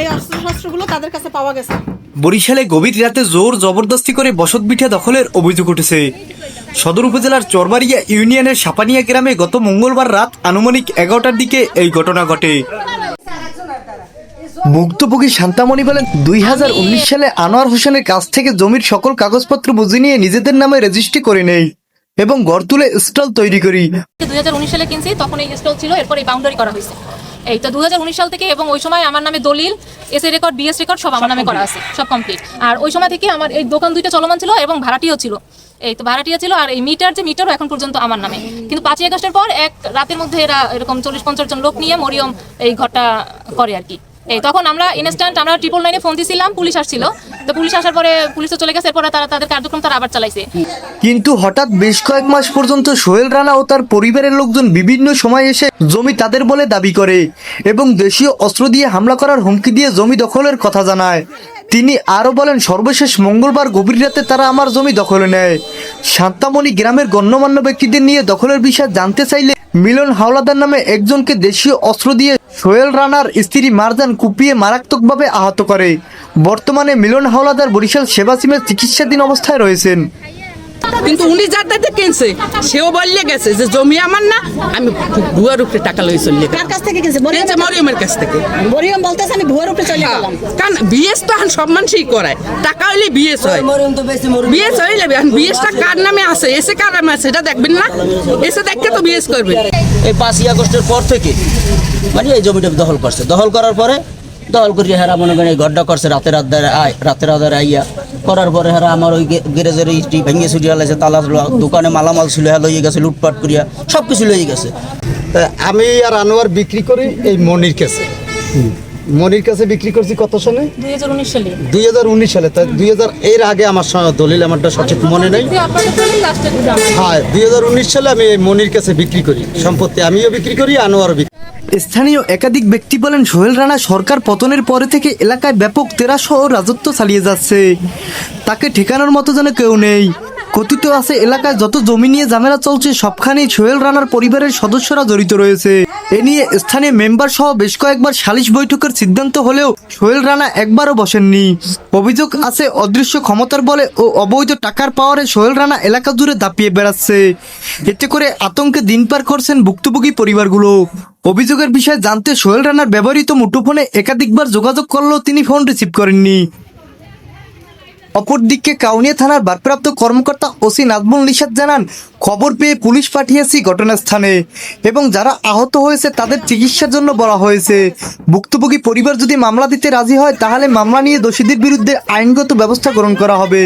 এই অস্ত্রশস্ত্রগুলো তাদের কাছে পাওয়া গেছে। বরিশালে গভীর রাতে জোর জবরদস্তি করে বসত বিঠা দখলের অভিযোগ উঠেছে। সদর উপজেলার চরবাড়িয়া ইউনিয়নের সাপানিয়া গ্রামে গত মঙ্গলবার রাত আনুমানিক এগারোটার দিকে এই ঘটনা ঘটে। ভুক্তভোগী শান্তামণি বলেন দুই হাজার উনিশ সালে আনোয়ার হোসেনের কাছ থেকে জমির সকল কাগজপত্র বুঝে নিয়ে নিজেদের নামে রেজিস্ট্রি করে নেই এবং গড় তুলে স্টল তৈরি করি। দুই হাজার উনিশ সালে কিনছি তখন এই স্টল ছিল এরপর এই বাউন্ডারি করা হয়েছে। এই তো দু সাল থেকে এবং ওই সময় আমার নামে দলিল এসএ রেকর্ড বিএস রেকর্ড সব আমার নামে করা আছে সব কমপ্লিট আর ওই সময় থেকে আমার এই দোকান দুইটা চলমান ছিল এবং ভাড়াটিও ছিল। এই তো ভাড়াটিও ছিল আর এই মিটার যে মিটারও এখন পর্যন্ত আমার নামে। কিন্তু পাঁচই আগস্টের পর এক রাতের মধ্যে এরা এরকম চল্লিশ পঞ্চাশ জন লোক নিয়ে মরিয়ম এই ঘরটা করে আর কি। এই তখন আমরা ইনস্ট্যান্ট আমরা ট্রিপল নাইনে ফোন দিয়েছিলাম পুলিশ আসছিল। তো পুলিশ আসার পরে চলে গেছে, এরপরে তারা তাদের কার্যক্রম তারা আবার চালাইছে। কিন্তু হঠাৎ বেশ কয়েক মাস পর্যন্ত সোহেল রানা ও তার পরিবারের লোকজন বিভিন্ন সময় এসে জমি তাদের বলে দাবি করে এবং দেশীয় অস্ত্র দিয়ে হামলা করার হুমকি দিয়ে জমি দখলের কথা জানায়। তিনি আরও বলেন, সর্বশেষ মঙ্গলবার গভীর রাতে তারা আমার জমি দখলে নেয়। শান্তামণি গ্রামের গণ্যমান্য ব্যক্তিদের নিয়ে দখলের বিষয় জানতে চাইলে মিলন হাওলাদার নামে একজনকে দেশীয় অস্ত্র দিয়ে সোহেল রানার স্ত্রী মারজান কুপিয়ে মারাত্মকভাবে আহত করে। বর্তমানে মিলন হাওলাদার বরিশাল সেবা সিমের চিকিৎসাধীন অবস্থায় রয়েছেন। কিন্তু উনি যার দায়িত্বে কিনছে সেও বললে গেছে যে জমি আমার না আমি ভুয়ার উপরে টাকা লই চললে কার কাছ থেকে কিনছে? কিনছে মরিয়মের কাছ থেকে। মরিয়ম বলতেছে আমি ভুয়ার উপরে চলে গেলাম। কারণ বিএস তো এখন সব মানুষই করায়। টাকা হইলে বিএস হয়। বিএস হইলে এখন বিএসটা কার নামে আছে? এসে কার নামে আছে? এটা দেখবেন না? এসে দেখতে তো বিএস করবে। এই পাঁচই আগস্টের পর থেকে মানে এই জমিটা দখল করছে। দখল করার পরে দখল করিয়া হেরা মনে করেন ঘরটা গড্ডা করছে রাতে রাত আয় রাত আধারে আইয়া। করার পরে হেরা আমার ওই গ্যারেজের ইস্টি ভেঙে ছুটি হালাইছে তালা দোকানে মালামাল ছিল হ্যাঁ লইয়ে গেছে লুটপাট করিয়া সব কিছু লইয়ে গেছে। আমি আর আনোয়ার বিক্রি করি এই মনির কাছে। মনির কাছে বিক্রি করছি কত সালে? দুই হাজার উনিশ সালে। দুই হাজার উনিশ সালে তা দুই হাজার এর আগে আমার দলিল আমারটা সঠিক মনে নেই। হ্যাঁ দুই হাজার উনিশ সালে আমি মনির কাছে বিক্রি করি। সম্পত্তি আমিও বিক্রি করি আনোয়ারও বিক্রি স্থানীয় একাধিক ব্যক্তি বলেন সোহেল রানা সরকার পতনের পরে থেকে এলাকায় ব্যাপক তেরাসহ রাজত্ব চালিয়ে যাচ্ছে। তাকে ঠেকানোর মতো যেন কেউ নেই। কথিত আছে, এলাকায় যত জমি নিয়ে ঝামেলা চলছে সবখানেই সোহেল রানার পরিবারের সদস্যরা জড়িত রয়েছে। এ নিয়ে স্থানীয় মেম্বার সহ বেশ কয়েকবার সালিশ বৈঠকের সিদ্ধান্ত হলেও সোহেল রানা একবারও বসেননি। অভিযোগ আছে, অদৃশ্য ক্ষমতার বলে ও অবৈধ টাকার পাওয়ারে সোহেল রানা এলাকা জুড়ে দাপিয়ে বেড়াচ্ছে। এতে করে আতঙ্কে দিন পার করছেন ভুক্তভোগী পরিবারগুলো। অভিযোগের বিষয়ে জানতে সোহেল রানার ব্যবহৃত মুঠোফোনে একাধিকবার যোগাযোগ করলেও তিনি ফোন রিসিভ করেননি। অপরদিকে কাউনিয়া থানার ভারপ্রাপ্ত কর্মকর্তা ওসি নাজমুল নিষাদ জানান, খবর পেয়ে পুলিশ পাঠিয়েছি ঘটনাস্থানে এবং যারা আহত হয়েছে তাদের চিকিৎসার জন্য বলা হয়েছে। ভুক্তভোগী পরিবার যদি মামলা দিতে রাজি হয়, তাহলে মামলা নিয়ে দোষীদের বিরুদ্ধে আইনগত ব্যবস্থা গ্রহণ করা হবে।